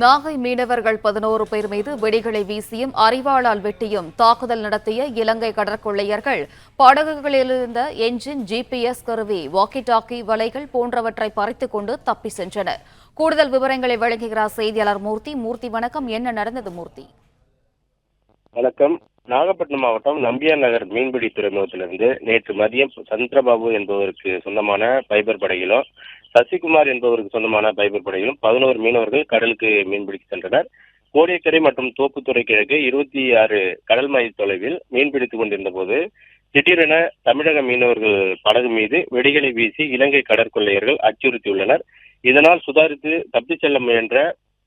நாகை மீனவர்கள் பதினோரு பேர் மீது வெடிகளை வீசியும் அறிவாளால் வெட்டியும் தாக்குதல் நடத்திய இலங்கை கடற்கொள்ளையர்கள் படகுகளிலிருந்த என்ஜின் ஜிபிஎஸ் கருவி வாக்கி டாக்கி வலைகள் போன்றவற்றை பறித்துக் கொண்டு தப்பி சென்றனர். கூடுதல் விவரங்களை வழங்குகிறார் செய்தியாளர் மூர்த்தி. மூர்த்தி வணக்கம். என்ன நடந்தது மூர்த்தி? வணக்கம். நாகப்பட்டினம் மாவட்டம் நம்பியார் நகர் மீன்பிடி துறைமுகத்திலிருந்து நேற்று மதியம் சந்திரபாபு என்பவருக்கு சொந்தமான பைபர் படகிலும் சசிகுமார் என்பவருக்கு சொந்தமான பைபர் படகிலும் பதினோரு மீனவர்கள் கடலுக்கு மீன்பிடிக்க சென்றனர். கோடியக்கரை மற்றும் தோப்புத்துறை கிழக்கு இருபத்தி ஆறு கடல் மைல் தொலைவில் மீன்பிடித்துக் கொண்டிருந்த போது திடீரென தமிழக மீனவர்கள் படகு மீது வெடிகளை வீசி இலங்கை கடற்கொள்ளையர்கள் அச்சுறுத்தியுள்ளனர். இதனால் சுதாரித்து தப்பிச் செல்ல முயன்ற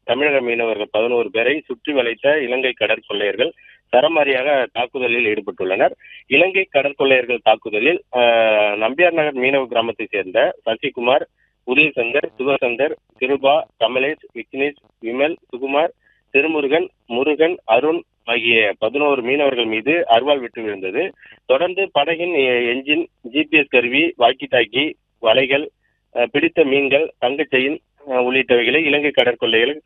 தமிழக மீனவர்கள் பதினோரு பேரை சுற்றி வளைத்த இலங்கை கடற்கொள்ளையர்கள் சரமாரியாக தாக்குதலில் ஈடுபட்டுள்ளனர். இலங்கை கடற்கொள்ளையர்கள் தாக்குதலில் நம்பியார் நகர் மீனவ கிராமத்தை சேர்ந்த சசிகுமார் உதயசங்கர் சிவசங்கர் கிருபா கமலேஷ் விக்னேஷ் விமல் சுகுமார் திருமுருகன் முருகன் அருண் ஆகிய பதினோரு மீனவர்கள் மீது அருவாள் விட்டு விழுந்தது. தொடர்ந்து படகின் என்ஜின் ஜிபிஎஸ் கருவி வாக்கி தாக்கி வலைகள் அஹ், பிடித்த மீன்கள் தங்கச்செயின் உள்ளிட்டவைகளை இலங்கை கடற்கொள்ளையர்கள்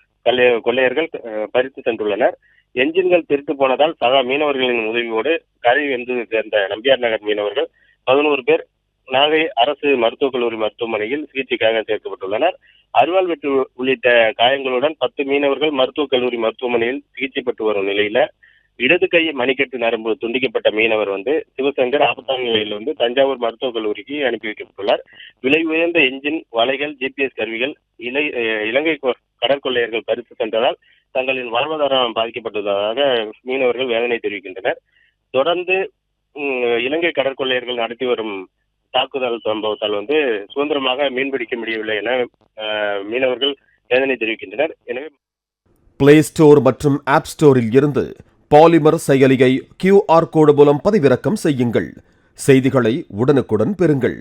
கொள்ளையர்கள் அஹ், பறித்து சென்றுள்ளனர். என்ஜின்கள் திருட்டு போனதால் சக மீனவர்களின் உதவியோடு கரை வந்து சேர்ந்த நம்பியார் நகர் மீனவர்கள் பதினோரு பேர் நாகை அரசு மருத்துவக் கல்லூரி மருத்துவமனையில் சிகிச்சைக்காக சேர்க்கப்பட்டுள்ளனர். அருவாள் வெட்டு உள்ளிட்ட காயங்களுடன் பத்து மீனவர்கள் மருத்துவக் கல்லூரி மருத்துவமனையில் சிகிச்சை பெற்று வரும் நிலையில இடது கை மணிக்கட்டு நரம்பு துண்டிக்கப்பட்ட மீனவர் வந்து சிவசங்கர் ஆபத்தான நிலையில் வந்து தஞ்சாவூர் மருத்துவக் கல்லூரிக்கு அனுப்பி வைக்கப்பட்டுள்ளார். விலை உயர்ந்த என்ஜின் வலைகள் ஜிபிஎஸ் கருவிகள் இலை அஹ் இலங்கை கொ- கடற்கொள்ளையர்கள் பறித்து சென்றதால் தங்களின் வாழ்வாதாரம் பாதிக்கப்பட்டதாக மீனவர்கள் வேதனை தெரிவிக்கின்றனர். தொடர்ந்து இலங்கை கடற்கொள்ளையர்கள் நடத்தி வரும் தாக்குதல் சம்பவத்தால் வந்து சுதந்திரமாக மீன்பிடிக்க முடியவில்லை என மீனவர்கள் வேதனை தெரிவிக்கின்றனர். எனவே பிளே ஸ்டோர் மற்றும் ஆப் ஸ்டோரில் இருந்து பாலிமர் செயலியை கியூஆர் கோடு மூலம் பதிவிறக்கம் செய்யுங்கள். செய்திகளை உடனுக்குடன் பெறுங்கள்.